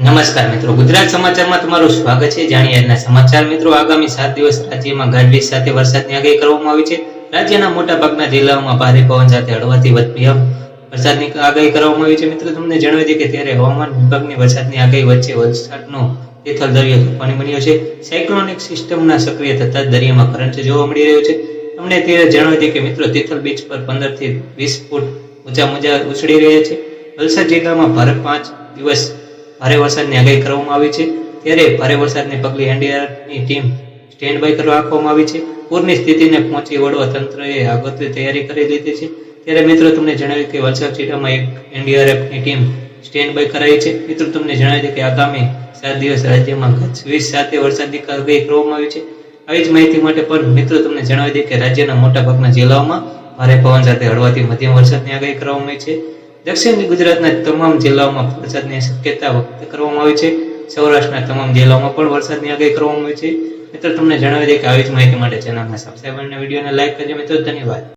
નમસ્કાર મિત્રો. ગુજરાત સમાચારમાં તમારું સ્વાગત છે. જાણીએ આજના સમાચાર મિત્રો. આગામી સાત દિવસ રાજ્યમાં ગાજવીજ સાથે વરસાદની આગાહી કરવામાં આવી છે. રાજ્યના મોટા ભાગના જિલ્લાઓમાં ભારે પવન સાથે હળવાથી વધુ વરસાદની આગાહી કરવામાં આવી છે. મિત્રો, તમને જણાવી દઈએ કે ત્યારે હવામાન વિભાગની વરસાદની આગાહી વચ્ચે વલસાડનો તિથલ દરિયો તોફાની બન્યો છે. સાયક્લોનિક સિસ્ટમના સક્રિય થતા દરિયામાં કરંટ જોવા મળી રહ્યો છે. તમને ત્યારે જણાવી દઈએ કે મિત્રો, તિથલ બીચ પર પંદરથી વીસ ફૂટ ઊંચા મોજા ઉછળી રહ્યા છે. વલસાડ જિલ્લામાં ભારે પાંચ દિવસ ભારે વરસાદની આગાહી કરવામાં આવી છે. ત્યારે ભારે વરસાદને પગલે એનડીઆરની ટીમ સ્ટેન્ડ બાય કરવા રાખવામાં આવી છે. પૂરની સ્થિતિને પહોંચી વળવા તંત્રએ આગોતરી તૈયારી કરી લીધી છે. ત્યારે મિત્રો, તમને જણાવ્યું કે વલસાડ જિલ્લામાં એક એનડીઆરએફની ટીમ સ્ટેન્ડ બાય કરાઈ છે. મિત્રો, તમને જણાવી દે કે આગામી સાત દિવસ રાજ્યમાં વીસ સાથે વરસાદની આગાહી કરવામાં આવી છે. આવી જ માહિતી માટે પણ મિત્રો, તમને જણાવી દે કે રાજ્યના મોટાભાગના જિલ્લાઓમાં ભારે પવન સાથે હળવાથી મધ્યમ વરસાદની આગાહી કરવામાં આવી છે. દક્ષિણ ગુજરાતના તમામ જિલ્લાઓમાં વરસાદની શક્યતા વ્યક્ત કરવામાં આવી છે. સૌરાષ્ટ્રના તમામ જિલ્લાઓમાં પણ વરસાદની આગાહી કરવામાં આવી છે. મિત્રો, તમને જણાવી દે કે આવી જ માહિતી માટે ચેનલને સબસ્ક્રાઈબ અને વિડીયોને લાઈક કરજો. મિત્રો, ધન્યવાદ.